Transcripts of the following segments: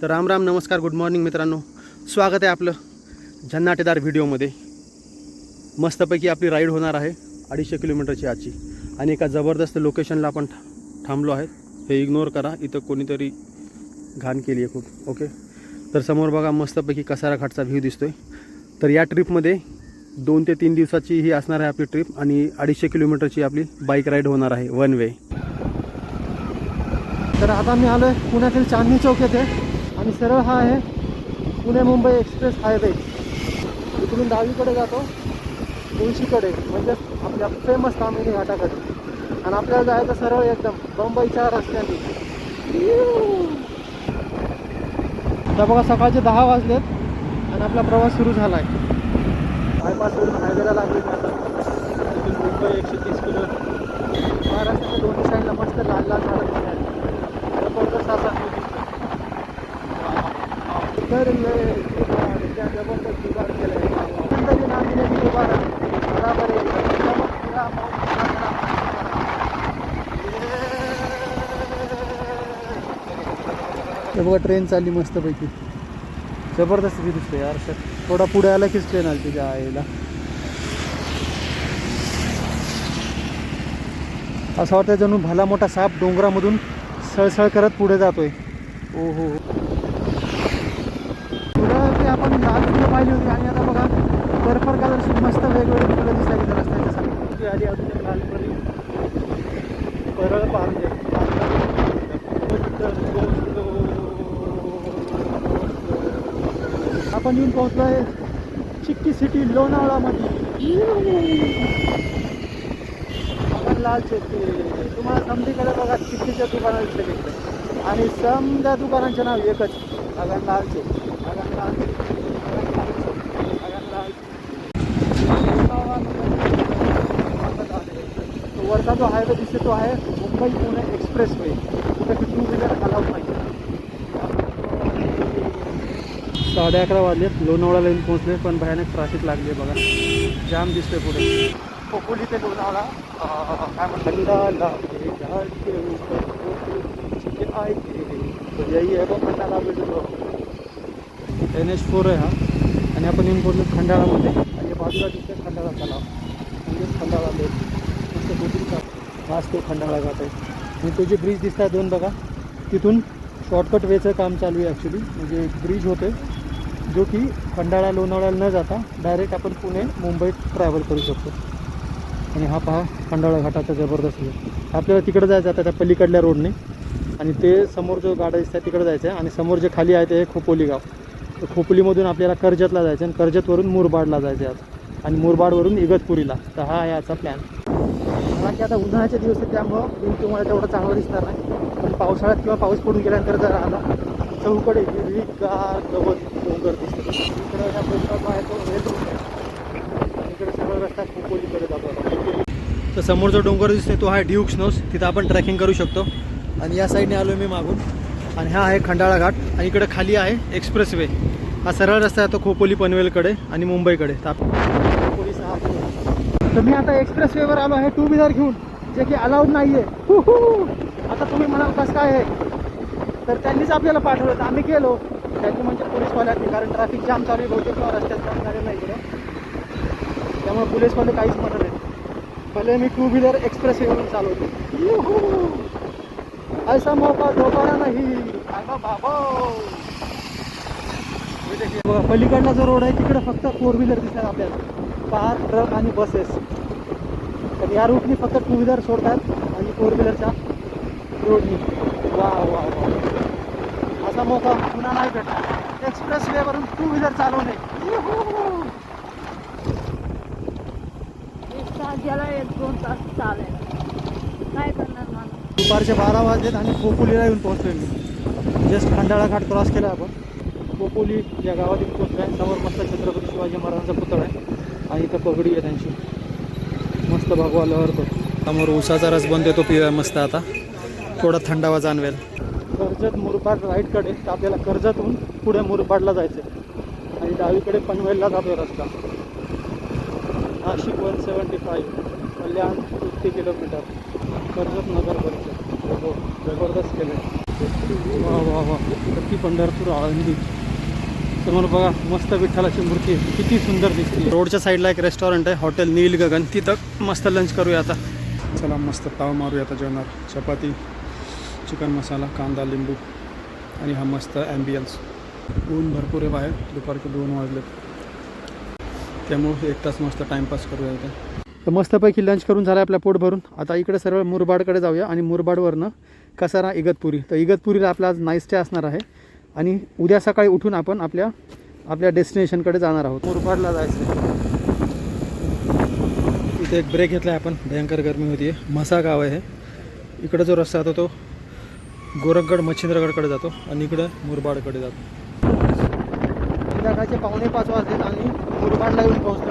तर राम राम नमस्कार good morning मित्रांनो. स्वागत आहे आपलं झन्नाटेदार व्हिडिओमध्ये. मस्तपैकी आपली राईड होणार आहे अडीचशे किलोमीटरची आजची. आणि एका जबरदस्त लोकेशनला आपण थांबलो आहे. हे इग्नोर करा इथं कोणीतरी घाण केली आहे खूप ओके तर समोर बघा मस्तपैकी कसारा घाटचा व्ह्यू दिसतोय. तर या ट्रिपमध्ये दोन ते तीन दिवसाची ही असणार आहे आपली ट्रिप आणि अडीचशे किलोमीटरची आपली बाईक राईड होणार आहे वन वे तर आता मी आलो आहे पुण्यातील चांदणी चौक येथे. आणि सरळ हा आहे पुणे मुंबई एक्सप्रेस हायवे. इकडून डावीकडे जातो तुळशीकडे म्हणजे आपल्या फेमस तामिनी घाटाकडे. आणि आपल्याला जायचं सरळ एकदम बंबईच्या रस्त्याने. आता बघा सकाळचे दहा वाजलेत आणि आपला प्रवास सुरू झाला आहे बायपासवरून हायवेला लागले आता. मुंबई एकशे तीस किलो. महाराष्ट्राच्या दोन्ही साईडला मस्त लाल लाल झाडं दिसत आहेत सात असा. तर त्या जबरदस्त जुगाड बराबर हे बघा ट्रेन चालली मस्तपैकी. जबरदस्त ती दिसतोय यार. सर थोडा पुढे आला कीच ट्रेन आली तिच्या आईला. असं वाटतं जणू भला मोठा साप डोंगरामधून सळसळ करत पुढे जातोय. ओ हो आपण लाल फुलं पाहिली होती आणि आता बघा कलरची मस्त वेगवेगळी फुलं दिसतात इथं रस्त्याच्या समोर ती आली अजून लाल परळ पाहते आपण येऊन पोहोचलोय चिक्की सिटी लोणावळामध्ये. लाल चक्की. तुम्हाला समजीकडे बघा चिक्कीच्या दुकानं दिसले तिकडे आणि समजा दुकानांचे नाव एकच अगन लाल चेक अगन लाल चेक, अगन लाल चेक, अगन लाल चेक. तो वरचा जो हायवे दिसतो तो आहे मुंबई पुणे एक्सप्रेस वे तिथे टू व्हीलर अलाउड नाही. साडे अकरा वाजलेत लोणावळ्याला येऊन पोहोचले पण भयानक ट्रॅफिक लागली आहे बघा. जाम दिसतोय पुढे. कोपोली ते लोणावळा. काय म्हणतात? यही आहे बघ एन एच फोर आहे हा. आणि आपण येऊन पोहोचलो खंडाळामध्ये. आणि बाजूला दिसतोय खंडाळा तलाव. म्हणजेच खंडाळा लेक आज तो खंडाळा घाट आहे आणि तो जे ब्रिज दिसत आहे दोन बघा तिथून शॉर्टकट वेचं काम चालू आहे ॲक्च्युली म्हणजे एक ब्रिज होते जो की खंडाळा लोणावळ्याला न जाता डायरेक्ट आपण पुणे मुंबईत ट्रॅव्हल करू शकतो. आणि हा पहा खंडाळा घाटाचा जबरदस्त आहे आपल्याला तिकडं जायचं आता त्या पलीकडल्या रोडने आणि ते समोर जो गाडा दिसत आहे जायचं आहे आणि समोर जे खाली आहे ते खोपोली गाव. तर खोपोलीमधून आपल्याला कर्जतला जायचं आहे आणि कर्जतवरून मुरबाडला जायचं आहे आज. आणि मुरबाडवरून इगतपुरीला. तर हा आहे याचा प्लॅन कारण की आता उन्हाळ्याचे दिवस आहेत त्यामुळं बिल तुम्हाला तेवढं चांगलं दिसणार नाही. पण पावसाळ्यात किंवा पाऊस पडून गेल्यानंतर जर आला चौकडे हिरवीगार गवत डोंगर दिसतो. इकडे ह्या डोंगराचा आहे तो रोड इकडे सगळं रस्ता खोपोलीकडे जातो तर समोर जो डोंगर दिसतोय तो आहे ड्यूक स्नोस तिथं आपण ट्रॅकिंग करू शकतो. आणि या साईडने आलो मी मागून. आणि हा आहे खंडाळा घाट. आणि इकडे खाली आहे एक्सप्रेस वे. हा सरळ रस्ता आहे तो खोपोली पनवेलकडे आणि मुंबईकडे. ताप खोपोली सहा किलोमीटर. तर मी आता एक्सप्रेस वेवर आलो आहे टू व्हीलर घेऊन जे की अलाउड नाही आहे आता तुम्ही म्हणाल कसं काय आहे? तर त्यांनीच आपल्याला पाठवलं तर आम्ही गेलो. त्यांनी म्हणजे पोलीसवाल्यांनी कारण ट्रॅफिक जाम चालू आहे बहुतेक किंवा रस्त्यात जाम झालेलं नाही इकडे त्यामुळे पोलीसवाले काहीच म्हणत नाही भले मी टू व्हीलर एक्सप्रेस वेवरून चालवतो असा ऐसा मौका दोबारा नाही. बाबा पलीकडला जो रोड आहे तिकडे फक्त फोर व्हीलर दिसतात आपल्याला. कार ट्रक आणि बसेस तर या रूटनी फक्त टू व्हीलर सोडतात आणि फोर व्हीलरच्या रोडनी वा वा वा. असा मोका पुन्हा नाही भेटणार. एक्सप्रेस वेवरून टू व्हीलर चालवणे. एक तास गेला एक दोन तास चालेल. काय करणार माणूस? दुपारचे बारा वाजलेत आणि खोपोलीला येऊन पोहोचलोय मी. जस्ट खंडाळा घाट क्रॉस केला आपण. खोपोली या गावात येऊन पोहोचलो आहे समोर मस्त छत्रपती शिवाजी महाराजांचा पुतळा आहे. आणि इथं पगडी आहे त्यांची. मस्त भगवा लहरतो समोर उसाचा रस बनतो तो पिऊया मस्त आता. थोडा थंडावा जाणवेल. कर्जत मुरबाड राईटकडे तर आपल्याला कर्जतहून पुढे मुरबाडला जायचं आहे आणि डावीकडे पनवेलला जातो रस्ता. Nashik one seventy five Kalyan fifty kilometre Karjat Nagar Parishad हो जबरदस्त केलं वा वा वा. प्रति पंढरपूर आळंदी. समोर बघा मस्त विठ्ठलाची मूर्ती किती सुंदर दिसते. रोडच्या साईडला एक रेस्टॉरंट आहे हॉटेल नील गगन. तिथं मस्त लंच करूया आता. चला मस्त ताव मारूया आता जेवणार चपाती चिकन मसाला कांदा लिंबू आणि हा मस्त ॲम्बियन्स ऊन भरपूर आहे बाहेर. दुपारचे दोन वाजले त्यामुळे एक तास मस्त टाईमपास करूया इथे. तर मस्तपैकी लंच करून झालं आपल्या पोट भरून. आता इकडे सरळ मुरबाडकडे जाऊया आणि मुरबाडवरनं कसारा इगतपुरी. तर इगतपुरीला आपला आज नाईस स्टे असणार आहे. आणि उद्या सकाळी उठून आपण आपल्या आपल्या डेस्टिनेशनकडे जाणार आहोत. मुरबाडला जायचं इथे एक ब्रेक घेतला आहे आपण. भयंकर गरमी होती आहे म्हसा गाव आहे इकडं जो रस्ता जातो तो गोरखगड मच्छिंद्रगडकडे जातो आणि इकडं मुरबाडकडे जातो. संध्याकाळचे पावणे पाच वाजलेत आणि मुरबाडला येऊन पोहोचतो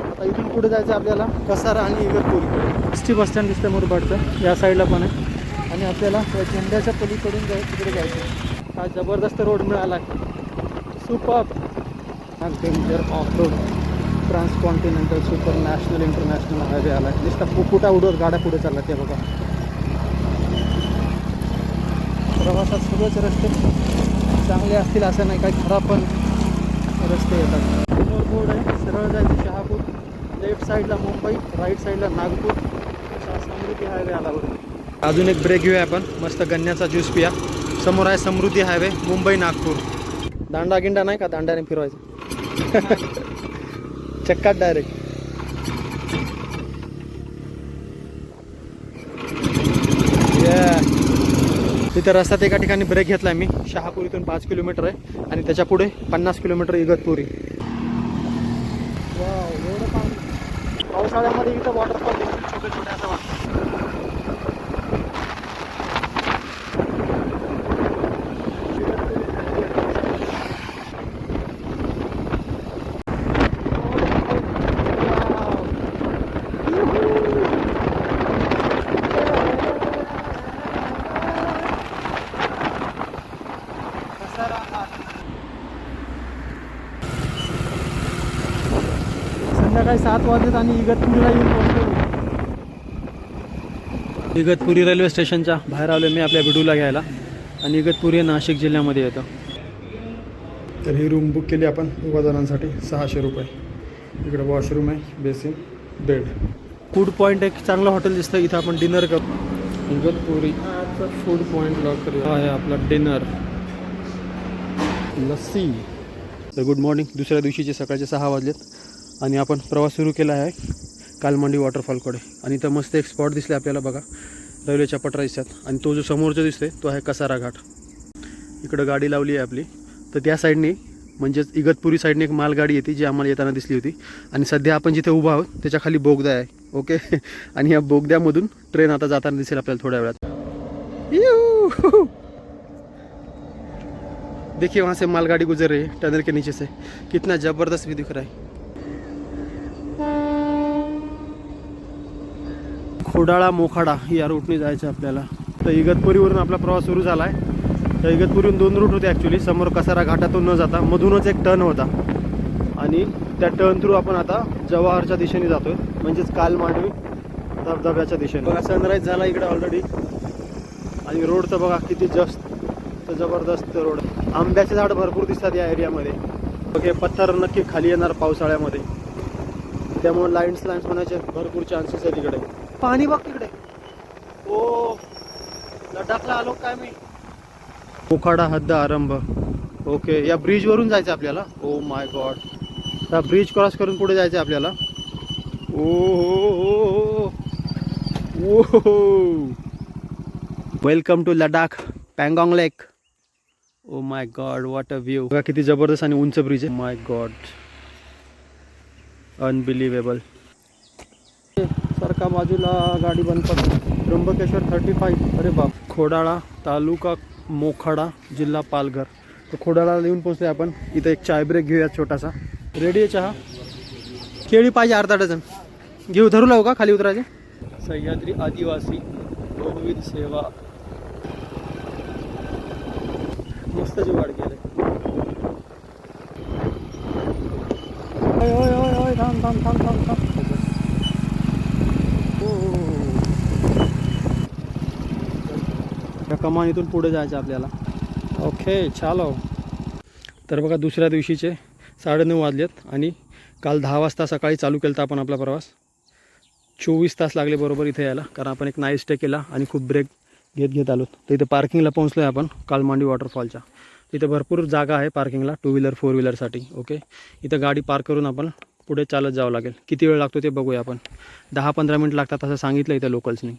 आता इथून पुढे जायचं आपल्याला कसारा आणि इगतपूर. एस टी बसस्टँड दिसतं मुरबाडचं. या साईडला पण आहे. आणि आपल्याला झेंड्याच्या पलीकडून जाय तिकडे जायचं हा जबरदस्त रोड मिळाला. Super danger off road transcontinental super national international highway आला. आहे नुसता पुपुटा उडवत गाड्या पुढे चालल्या ते बघा. प्रवासात सगळेच रस्ते चांगले असतील असं नाही काही खराब पण रस्ते येतात. समोर आहे सरळ जायचं शहापूर. लेफ्ट साईडला मुंबई राईट साईडला नागपूर. असा समृद्धी हायवे आला बरोबर अजून एक ब्रेक घेऊया आपण. मस्त गन्याचा ज्यूस पिया. समोर आहे समृद्धी हायवे मुंबई नागपूर. दांडा गिंडा नाही का? दांड्याने फिरवायचं. चक्कात डायरेक्ट तिथे रस्त्यात एका ठिकाणी ब्रेक घेतला मी. शहापूर इथून पाच किलोमीटर आहे. आणि त्याच्या पुढे पन्नास किलोमीटर इगतपुरी. पावसाळ्यामध्ये इथं वॉटरफॉल छोटे छोटे असं वाटतं. सात वाजलेत आणि इगतपुरीला येऊन पोहोचलो इगतपुरी रेल्वे स्टेशनच्या बाहेर आलो मी आपल्या बिडूला घ्यायला. आणि इगतपुरी हे नाशिक जिल्ह्यामध्ये येतं. तर ही रूम बुक केली आपण दोघा जणांसाठी सहाशे रुपये. इकडे वॉशरूम आहे बेसिन बेड फूड पॉईंट एक चांगलं हॉटेल दिसतं इथं आपण डिनर करू इगतपुरी फूड पॉईंट लॉक करूया हा आहे आपला डिनर लस्सी. तर गुड मॉर्निंग दुसऱ्या दिवशीचे सकाळचे सहा वाजलेत. आणि आपण प्रवास सुरू केला आहे कालमंडी वॉटरफॉलकडे आणि इथं मस्त एक स्पॉट दिसले आपल्याला बघा रेल्वेच्या पटरा दिसतात आणि तो जो समोरचा दिसतोय तो आहे कसारा घाट. इकडं गाडी लावली आहे आपली. तर त्या साईडने म्हणजेच इगतपुरी साईडने एक मालगाडी येते जी आम्हाला येताना दिसली होती. आणि सध्या आपण जिथे उभा आहोत त्याच्याखाली बोगदा आहे ओके? आणि या बोगद्यामधून ट्रेन आता जाताना दिसेल आपल्याला थोड्या वेळात. देखिए वहाँ से मालगाड़ी गुजर रही है टनल के नीचे से. कितना ज़बरदस्त भी दिख रहा है. खोडाळा मोखाडा या रूटने जायचं आहे आपल्याला. तर इगतपुरीवरून आपला प्रवास सुरू झाला आहे तर इगतपुरीवरून दोन रूट होते ॲक्च्युली समोर कसारा घाटातून न जाता. मधूनच एक टर्न होता. आणि त्या टर्न थ्रू आपण आता जवाहरच्या दिशेने जातो आहे म्हणजेच काल मांडवी धबधब्याच्या दिशेने. बघा सनराईज झाला इकडे ऑलरेडी आणि रोड तर बघा किती जास्त तर जबरदस्त रोड आंब्याचे झाड भरपूर दिसतात या एरियामध्ये बघ हे पत्थर नक्की खाली येणार पावसाळ्यामध्ये. त्यामुळे लाईन्स लाईन्स होण्याचे भरपूर चान्सेस आहेत इकडे. पाणी बघ तिकडे. ओ लडाखला आलो काय मी? मोखाडा हद्द आरंभ. ओके या ब्रिजवरून जायचं आपल्याला? ओ माय गॉड त्या ब्रिज क्रॉस करून पुढे जायचं आपल्याला? ओ हो welcome to Ladakh Pangong lake oh my god what a view बघा किती जबरदस्त आणि उंच ब्रिज आहे. माय गॉड अनबिलिव्हेबल सरका बाजूला गाडी बंद पडतो त्र्यंबकेश्वर थर्टी फाईव्ह अरे बाप. खोडाळा तालुका मोखाडा जिल्हा पालघर. तर खोडाळा येऊन पोचले आपण. इथं एक चाय ब्रेक घेऊया छोटासा. रेडी आहे चहा? केळी पाहिजे अर्धा डझन. घेऊ धरू लावू का खाली उतरायचे? सह्याद्री आदिवासी गोविंद सेवा. मस्त जुगाड केलं थांब थांब थांब थांब थांब. कमानीतून पुढे जायचं आपल्याला. ओके चालो तर बघा दुसऱ्या दिवशीचे साडेनऊ वाजलेत आणि काल दहा वाजता सकाळी चालू केलं होतं आपण आपला प्रवास. चोवीस तास लागले बरोबर इथे यायला कारण आपण एक नाईट स्टे केला आणि खूप ब्रेक घेत घेत आलो तर इथे पार्किंगला पोहोचलो आहे आपण कालमांडी वॉटरफॉलच्या इथे भरपूर जागा आहे पार्किंगला टू व्हीलर फोर व्हीलरसाठी ओके इथं गाडी पार्क करून आपण पुढे चालत जावं लागेल. किती वेळ लागतो ते बघूया आपण. दहा पंधरा मिनिट लागतात असं सांगितलं इथं लोकल्सनी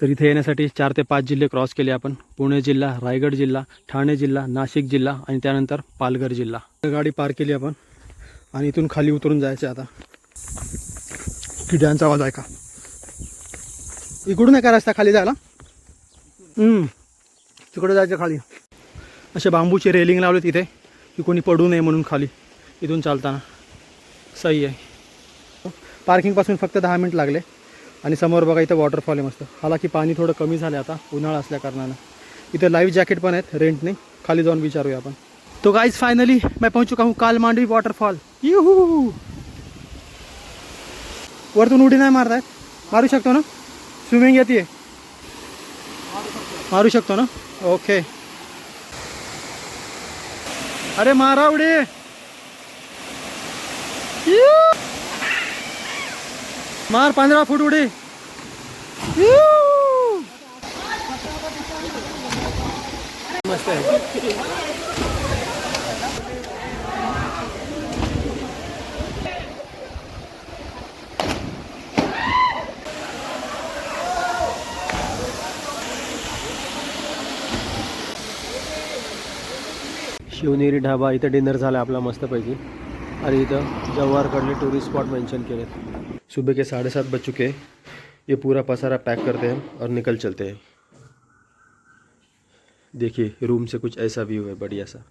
तर इथे येण्यासाठी चार ते पाच जिल्हे क्रॉस केले आपण. पुणे जिल्हा रायगड जिल्हा ठाणे जिल्हा नाशिक जिल्हा आणि त्यानंतर पालघर जिल्हा. गाडी पार्क केली आपण आणि इथून खाली उतरून जायचं आता. किड्यांचा आवाज आहे का इकडून आहे का रस्ता खाली जायला? तिकडे जायचं खाली. असे बांबूचे रेलिंग लावले तिथे की कोणी पडू नये म्हणून खाली. इथून चालताना. सही आहे. पार्किंगपासून फक्त दहा मिनिट लागले. आणि समोर बघा इथं वॉटरफॉल आहे मस्त. हालाकी पाणी थोडं कमी झालं आता उन्हाळा असल्या कारणानं. इथं लाईव्ह जॅकेट पण आहेत रेंटने खाली जाऊन विचारूया आपण. तो गाईज फायनली मैं पहुंच चुका हूँ? काल मांडवी वॉटरफॉल यू वरतून उडी नाही मारतायत. मारू शकतो ना? स्विमिंग येते. मारू शकतो ना? ओके अरे मारा उडी! मार पंधरा फूट उडी. मस्त आहे शिवनेरी ढाबा इथं डिनर झाला आपला मस्तपैकी. आणि इथं जव्हारकडले टुरिस्ट स्पॉट मेंशन केलेत. सुबह के साढ़े सात बज चुके ये पूरा पसारा पैक करते हैं और निकल चलते हैं। देखिए रूम से कुछ ऐसा व्यू है बढ़िया सा।